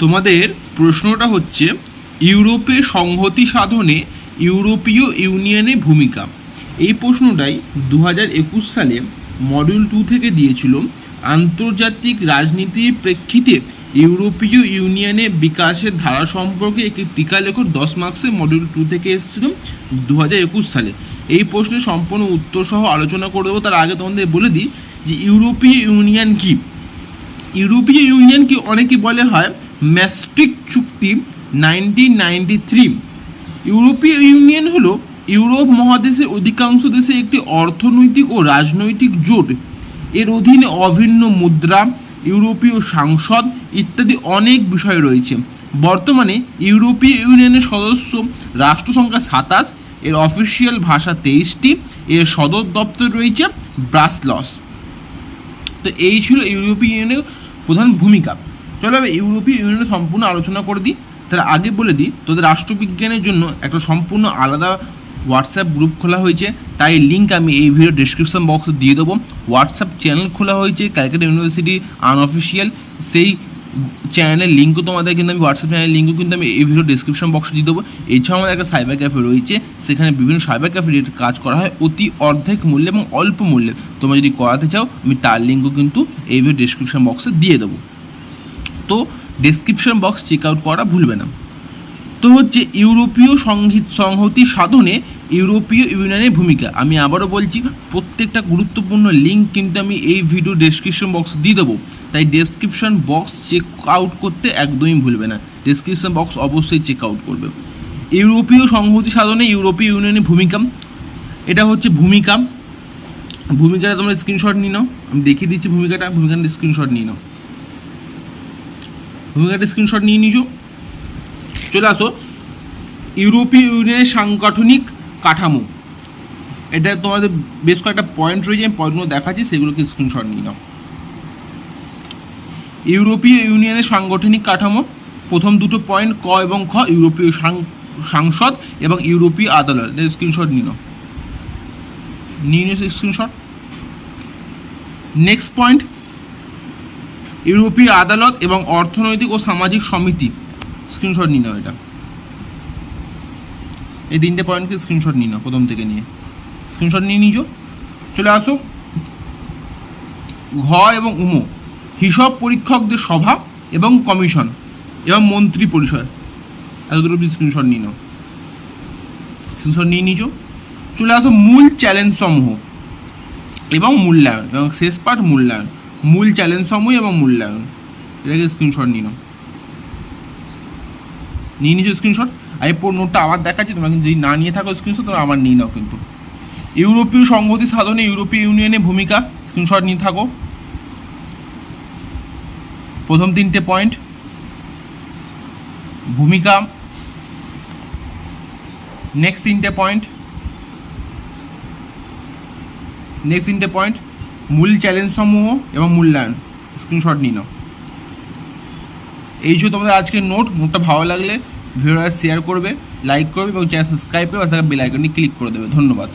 তোমাদের প্রশ্নটা হচ্ছে, ইউরোপে সংহতি সাধনে ইউরোপীয় ইউনিয়নের ভূমিকা। এই প্রশ্নটাই দু একুশ সালে মডিউল টু থেকে দিয়েছিল, আন্তর্জাতিক রাজনীতির প্রেক্ষিতে ইউরোপীয় ইউনিয়নের বিকাশের ধারা সম্পর্কে একটি টিকা লেখ দশ মার্কসের মডিউল টু থেকে এসেছিল দু হাজার একুশ সালে। এই প্রশ্নের সম্পূর্ণ উত্তর সহ আলোচনা করে দেবো, তার আগে তোমাদের বলে দিই যে ইউরোপীয় ইউনিয়ন কী? ইউরোপীয় ইউনিয়নকে অনেকে বলে হয় ম্যাস্ট্রিক চুক্তি নাইনটিন নাইনটি থ্রি। ইউরোপীয় ইউনিয়ন হলো ইউরোপ মহাদেশের অধিকাংশ দেশে একটি অর্থনৈতিক ও রাজনৈতিক জোট। এর অধীনে অভিন্ন মুদ্রা, ইউরোপীয় সাংসদ ইত্যাদি অনেক বিষয় রয়েছে। বর্তমানে ইউরোপীয় ইউনিয়নের সদস্য রাষ্ট্র সংখ্যা সাতাশ, এর অফিসিয়াল ভাষা তেইশটি, এর সদর দপ্তর রয়েছে ব্রাসলস। তো এই ছিল ইউরোপীয় ইউনিয়নের প্রধান ভূমিকা। চলো ইউরোপীয় ইউনিয়নের সম্পূর্ণ আলোচনা করে দিই। তার আগে বলে দিই, তোদের রাষ্ট্রবিজ্ঞানের জন্য একটা সম্পূর্ণ আলাদা হোয়াটসঅ্যাপ গ্রুপ খোলা হয়েছে। তাই লিঙ্ক আমি এই ভিডিও ডিসক্রিপশন বক্সে দিয়ে দেবো। হোয়াটসঅ্যাপ চ্যানেল খোলা হয়েছে ক্যালকাটা ইউনিভার্সিটি আনঅফিসিয়াল সেই চ্যানেলের লিঙ্কও তোমাদের কিন্তু আমি হোয়াটসঅ্যাপ চ্যানেলের লিঙ্কও কিন্তু আমি এই ভিডিও ডিসক্রিপশন বক্সে দিয়ে দেবো। এছাড়াও আমাদের একটা সাইবার ক্যাফে রয়েছে, সেখানে বিভিন্ন সাইবার ক্যাফে রেট কাজ করা হয় অতি অর্ধেক মূল্যে এবং অল্প মূল্যে। তোমরা যদি করাতে চাও, আমি তার লিঙ্কও কিন্তু এই ভিডিও ডিসক্রিপশন বক্সে দিয়ে দেবো। তো ডেসক্রিপশন বক্স চেক আউট করা ভুলবে না। তো হচ্ছে ইউরোপীয় সংহিত সংহতি সাধনে ইউরোপীয় ইউনিয়নের ভূমিকা। আমি আবারও বলছি, প্রত্যেকটা গুরুত্বপূর্ণ লিঙ্ক কিন্তু আমি এই ভিডিও ডেসক্রিপশন বক্স দিয়ে দেবো। তাই ডেসক্রিপশন বক্স চেক আউট করতে একদমই ভুলবে না। ডেসক্রিপশন বক্স অবশ্যই চেক আউট করবে। ইউরোপীয় সংহতি সাধনে ইউরোপীয় ইউনিয়নের ভূমিকা। এটা হচ্ছে ভূমিকা। ভূমিকাটা তোমরা স্ক্রিনশট নিয়ে নাও। আমি দেখিয়ে দিচ্ছি ভূমিকাটা। ভূমিকাটা স্ক্রিনশট নিয়ে নাও। ভূমিকাটা স্ক্রিনশট নিয়ে নিছো চলে আসো। ইউরোপীয় ইউনিয়নের সাংগঠনিক কাঠামো। এটা তোমাদের বেশ কয়েকটা পয়েন্ট রয়েছে, আমি পয়েন্টগুলো দেখাচ্ছি, সেগুলোকে স্ক্রিনশট নিয়ে নাও। ইউরোপীয় ইউনিয়নের সাংগঠনিক কাঠামো, প্রথম দুটো পয়েন্ট ক এবং খ, ইউরোপীয় সাংসদ এবং ইউরোপীয় আদালত। স্ক্রিনশট নিয়ে নাও। নিয়ে নিও স্ক্রিনশট নেক্সট পয়েন্ট ইউরোপীয় আদালত এবং অর্থনৈতিক ও সামাজিক সমিতি। স্ক্রিনশট নিয়ে নাও এটা। এই তিনটে পয়েন্টকে স্ক্রিনশট নিয়ে নাও প্রথম থেকে নিয়ে। স্ক্রিনশট নিয়ে নিજો চলে আসো। ঘ এবং উমো হিসাব পরীক্ষকদের সভা এবং কমিশন এবং মন্ত্রী পরিষদ। এত দুটো স্ক্রিনশট নিয়ে নাও। স্ক্রিনশট নিয়ে নিજો চলে আসো মূল চ্যালেঞ্জ সমূহ এবং মূল্যায়ন এবং শেষ পার্ট মূল্যায়ন। মূল চ্যালেঞ্জ সমূহ এবং মূল্যায়ন। এটাকে স্ক্রিনশট নিয়ে নাও। নিয়ে নিয়েছো স্ক্রিনশট আমি পুরো নোটটা আবার দেখাচ্ছি, তোমরা কিন্তু যদি না নিয়ে থাকো স্ক্রিনশট তোমরা আবার নিয়ে নাও কিন্তু। ইউরোপীয় সংহতি সাধনে ইউরোপীয় ইউনিয়নের ভূমিকা স্ক্রিনশট নিয়ে থাকো। প্রথম তিনটে পয়েন্ট ভূমিকা। নেক্সট তিনটে পয়েন্ট নেক্সট তিনটে পয়েন্ট মূল চ্যালেঞ্জ সমূহ এবং মূল্যায়ন। স্ক্রিনশট নিয়ে নাও। এই ছিল তোমাদের আজকের নোট। নোটটা ভালো লাগলে ভিডিওটা শেয়ার করবে লাইক করবে এবং চ্যানেল সাবস্ক্রাইব করবে, আর বেল আইকনটি ক্লিক করে দেবে। ধন্যবাদ।